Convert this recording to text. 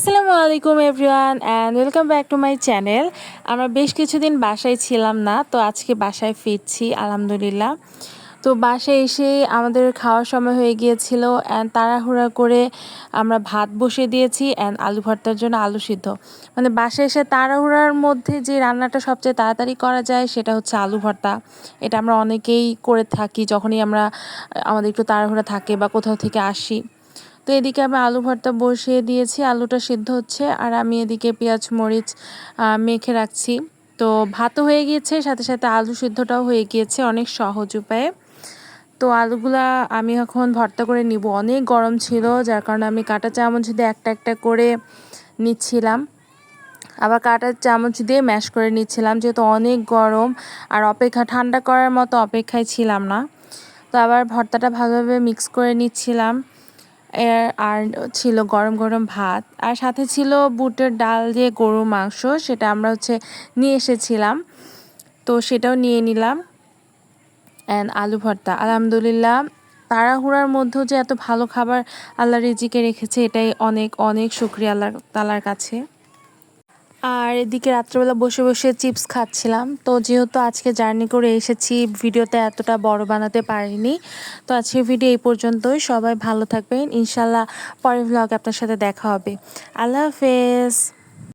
আসসালামু আলাইকুম everyone and welcome back to my channel আমরা বেশ কিছুদিন বাসায় ছিলাম না, তো আজকে বাসায় ফিরছি, আলহামদুলিল্লাহ। তো বাসায় এসে আমাদের খাওয়ার সময় হয়ে গিয়েছিল অ্যান্ড তাড়াহুড়া করে আমরা ভাত বসিয়ে দিয়েছি অ্যান্ড আলু ভর্তার জন্য আলু সিদ্ধ। মানে বাসায় এসে তাড়াহুড়ার মধ্যে যে রান্নাটা সবচেয়ে তাড়াতাড়ি করা যায়, সেটা হচ্ছে আলু ভর্তা। এটা আমরা অনেকেই করে থাকি, যখনই আমরা, আমাদের একটু তাড়াহুড়া থাকে বা কোথাও থেকে আসি। তো এদিকে আমি আলু ভর্তা বসিয়ে দিয়েছি, আলুটা সিদ্ধ হচ্ছে, আর আমি এদিকে পেঁয়াজ, মরিচ মেখে রাখছি। তো ভাতও হয়ে গিয়েছে, সাথে সাথে আলু সিদ্ধটাও হয়ে গিয়েছে অনেক সহজ উপায়ে। তো আলুগুলা আমি এখন ভর্তা করে নিব। অনেক গরম ছিল, যার কারণে আমি কাঁটা চামচ দিয়ে একটা একটা করে নিচ্ছিলাম। আবার কাঁটার চামচ দিয়ে ম্যাশ করে নিচ্ছিলাম, যেহেতু অনেক গরম, আর অপেক্ষা ঠান্ডা করার মতো অপেক্ষায় ছিলাম না। তো আবার ভর্তাটা ভালোভাবে মিক্স করে নিচ্ছিলাম। আর ছিল গরম গরম ভাত। আর সাথে ছিল বুটের ডাল দিয়ে গরু মাংস, সেটা আমরা হচ্ছে নিয়ে এসেছিলাম। তো সেটাও নিয়ে নিলাম। অ্যান্ড আলু ভর্তা। আলহামদুলিল্লাহ, তাড়াহুড়ার মধ্যেও যে এত ভালো খাবার আল্লাহ রিজিকে রেখেছে, এটাই অনেক অনেক শুক্রিয়া আল্লাহ তালার কাছে। আর এদিকে রাত্রেবেলা বসে বসে চিপস খাচ্ছিলাম। তো যেহেতু আজকে জার্নি করে এসেছি ভিডিওতে এতটা বড় বানাতে পারিনি। তো আজকের ভিডিও এই পর্যন্তই। সবাই ভালো থাকবেন। ইনশাল্লাহ পরের ব্লগ আপনার সাথে দেখা হবে। আল্লাহ হাফেজ।